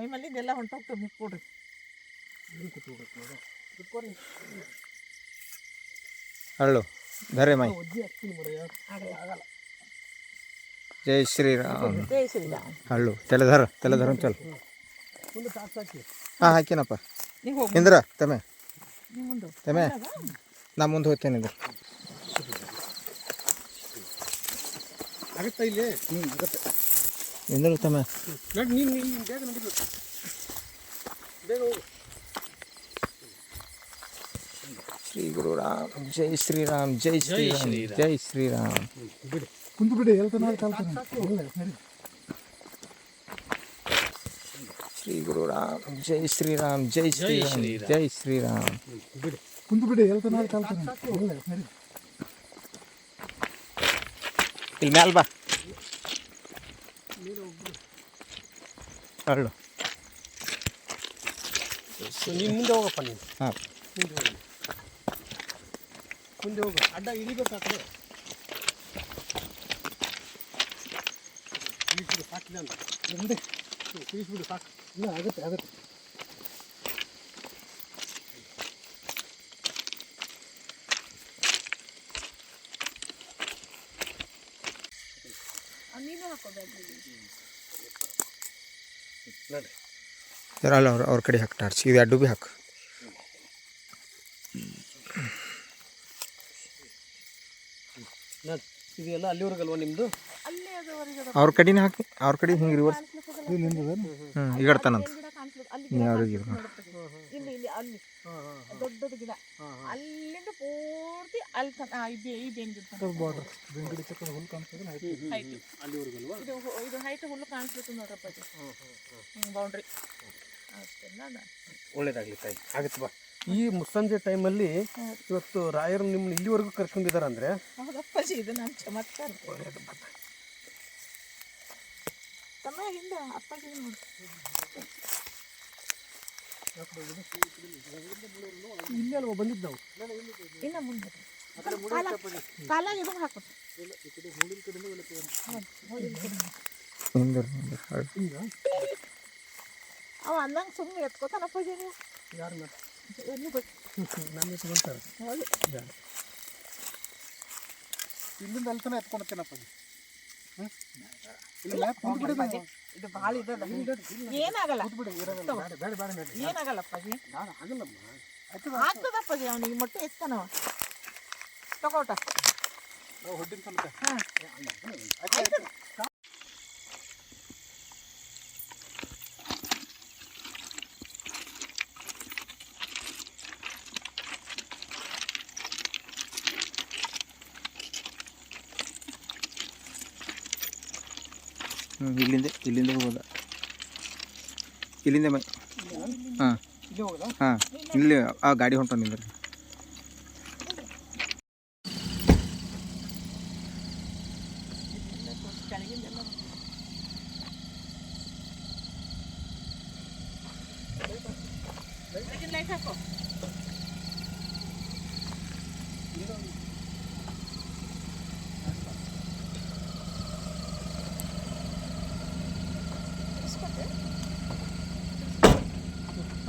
ಮೈ ಮಲ್ಲಿಗೆಲ್ಲ ಹೊಂಟೋಗ್ತದೆ ನೀವು ಕೊಡ್ರಿ ಹಳ್ಳು ಧರೆ ಮೈ. ಒಜ್ಜಿ ಹಾಕ್ತೀನಿ ಮರಯ್ಯ ಆಗಲ್ಲ ಆಗಲ್ಲ. ಜೈ ಶ್ರೀರಾಮ್. ಜೈ ಶ್ರೀರಾಮ್. ಹಳ್ಳು ತೆಲೆಧರ ತೆಲೆಧರ ಚಲ್. ಹಾಂ ಹಾಕಿನಪ್ಪ. ನೀವು ಹೋಗಿ ಇಂದ್ರ ತಮೆ ನೀವು ಮುಂದೆ ತಮೆ ನಾ ಮುಂದೆ ಹೋಗ್ತೇನೆ ಇಂದ್ರ. ಆಗುತ್ತಾ ಇಲ್ಲಿ? ಹ್ಞೂ ಆಗುತ್ತೆ. ಇಂದ್ರ ತಮೆ ನೋಡಿ ನೀನು ನೀನು ಬೇಗ ನಡೀಬೇಕು ಬೇಗ ಹೋಗು ಶ್ರೀ ಗುರು ರಾಮ್ ಜೈ ಶ್ರೀರಾಮ್ ಜೈ ಶ್ರೀರಾಮ್ ಜೈ ಶ್ರೀರಾಮ್ ಬಿಡಿ ಕುಂತು ಬಿಡಿ ಹೇಳ್ತಾನೆ ಹೇಳ್ತಾನೆ ಶ್ರೀ ಗುರು ರಾಮ್ ಜೈ ಶ್ರೀರಾಮ್ ಜೈ ಶ್ರೀರಾಮ್ ಜೈ ಶ್ರೀರಾಮ್ ಬಿಡಿ ಕುಂತು ಬಿಡಿ ಹೇಳ್ತಾನೆ ಹೇಳ್ತಾನೆ ಇಲ್ಲಿ ಮ್ಯಾಲ ಬಾ ಹಳ್ಳು ನೀನು ಮುಂದೆ ಹೋಗಪ್ಪ ನೀನು. ಹಾಂ. ಮುಂದೆ ಹೋಗಿ. ಮುಂದೆ ಹೋಗು. ಅಡ್ಡ ಇಳಿಬೇಕು ಆ ಕಡೆ. ಇಳಿಸ್ಬಿಡು ಸಾಕಿಲ್ಲ ಅಂತ ಮುಂದೆ. ಇಳಿಸ್ಬಿಡು ಸಾಕು. ಇಲ್ಲ ಆಗುತ್ತೆ ಆಗುತ್ತೆ. ಜರ ಅಲ್ಲ ಅವ್ರ ಅವ್ರ ಕಡೆ ಹಾಕಿ ಟಾರ್ಚ್. ಇದು ಅಡ್ಡು ಭೀ ಹಾಕು. ಇದೆಲ್ಲ ಅಲ್ಲಿವರೆಗಲ್ವ ನಿಮ್ಮದು ಅವ್ರ ಕಡೆನೇ ಹಾಕಿ ಅವ್ರ ಕಡೆ ಹಿಂಗೆ ರಿವರ್ಸ್ ಹ್ಞೂ ಹ್ಞೂ ಇಡ್ತಾನಂತ ಗಿಡ? ಇಲ್ಲಿ ಇಲ್ಲಿ ಅಲ್ಲಿ. ದೊಡ್ಡದು ಗಿಡ. ಅಲ್ಲಿಂದ ಪೂರ್ತಿ ಅಲ್ಲಿ ತನ ಇದೆ ಈ ಬೇ ಈ ಬೆಂಗ್ ಬಾರ್ಡರ್ ಬೆಂಗಡಿ ಚಕ್ರ ಹುಲ್ಲು ಕಾಣಿಸ್ತದೆ ಹೈಟ್. ಅಲ್ಲಿವರೆಗಲ್ವಾ ಇದು ಇದು ಹೈಟ್ ಹುಲ್ಲು ಕಾಣಿಸ್ಬೇಕು ನೋಡ್ರಪ್ಪ ಇದು. ಹಿಂಗೆ ಬೌಂಡ್ರಿ ಒಳ್ಳೇದಾಗಲಿ ತಾಯಿ. ಆಗುತ್ತೆ ಬಾ. ಈ ಮುಸ್ಸಂಜೆ ಟೈಮಲ್ಲಿ ಇವತ್ತು ರಾಯರು ನಿಮ್ಮನ್ನ ಇಲ್ಲಿವರೆಗೂ ಕರ್ಕೊಂಡಿದ್ದಾರೆ ಅಂದರೆ ಹೌದಪ್ಪಾಜಿ ಇದು ನನ್ನ ಚಮತ್ಕಾರ ತಮ್ಮ ಹಿಂದೆ ಅಪ್ಪಾಜಿ ನೋಡಿ. ಇಲ್ಲಿ ಅಲ್ವಾ ಬಂದಿದ್ದು ನಾವು ಇನ್ನ ಮುಂದೆ. ಕಾಲ ಕಾಲಾಗ ಇದನ್ನ ಹಾಕು ಹಿಂದೆ ಹಿಂದೆ ಹಳ್ಳು ಈಗ ಅವ ಅಂದಂಗೆ ಸುಮ್ಮನೆ ಎತ್ಕೋತಾನ ಪೂಜೆ ನೀವು ಯಾರು ತಗೊಂತಾರೆ ಹೌದು. ಇಲ್ಲಿಂದ ಅಲ್ಲಿ ತನಕ ಎತ್ಕೊಂಡ್ತೇನಪ್ಪ ನಾವು. ಇದು ಭಾಳ ಇದಲ್ಲ. ಏನಾಗಲ್ಲ. ಕುಂತ್ಬಿಡಿ ಇರೋದಲ್ಲ. ಬೇಡ ಬೇಡ ಬೇಡ ಏನಾಗಲ್ಲ ಅಪ್ಪಾಜಿ ಆಗ್ತದಪ್ಪಾಜಿ ಅವನಿಗೆ ಮೊಟ್ಟೆ ಎತ್ತಾನವ ತಗೋಟ ಹಾಂ. ಇಲ್ಲಿಂದ ಇಲ್ಲಿಂದ ಹೋಗೋದ. ಇಲ್ಲಿಂದ ಮೈ ಹಾಂ. ಹಾಂ. ಇಲ್ಲಿ ಆ ಗಾಡಿ ಹೊಂಟ ನಿಂದ್ರಿ. ಲೈಟ್ ಹಾಕೋ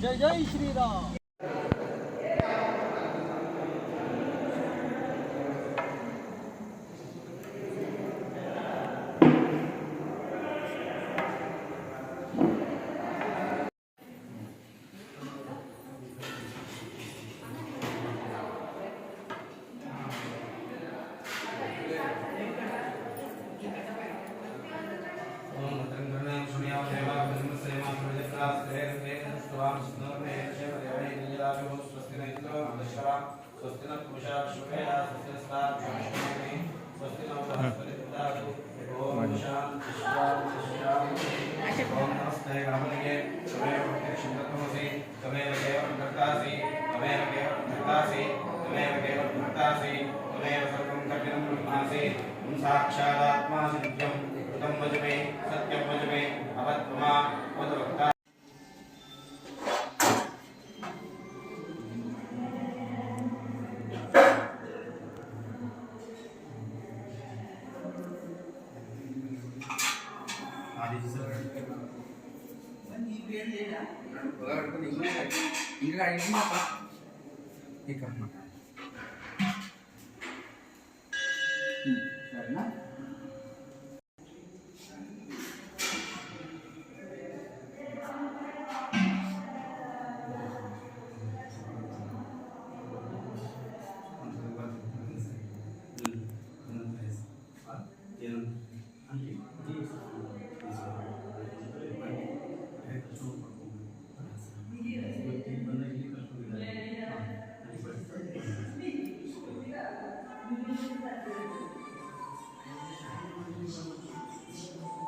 저희 저희 시리다. Gracias. स्वस्ति न पुरुषा शुभेया स्वस्ति न स्थाभ्यमश्नोमि स्वस्ति न बृहस्पतिर्ददातु ॐ शान्ति शान्ति शान्ति ॐ नमस्ते। गणपतये त्वमेव प्रत्यक्षं तत्त्वमसि त्वमेव केवलं कर्तासि त्वमेव केवलं कर्तासि त्वमेव केवलं कर्तासि त्वमेव सर्वं कर्तनं ब्रह्मासि त्वं साक्षादात्मा सत्यं कृतं वज मे सत्यं वज मे अवत्वमा वद वक्ता ఇంకా ఇంకా సరేనా Thank you. É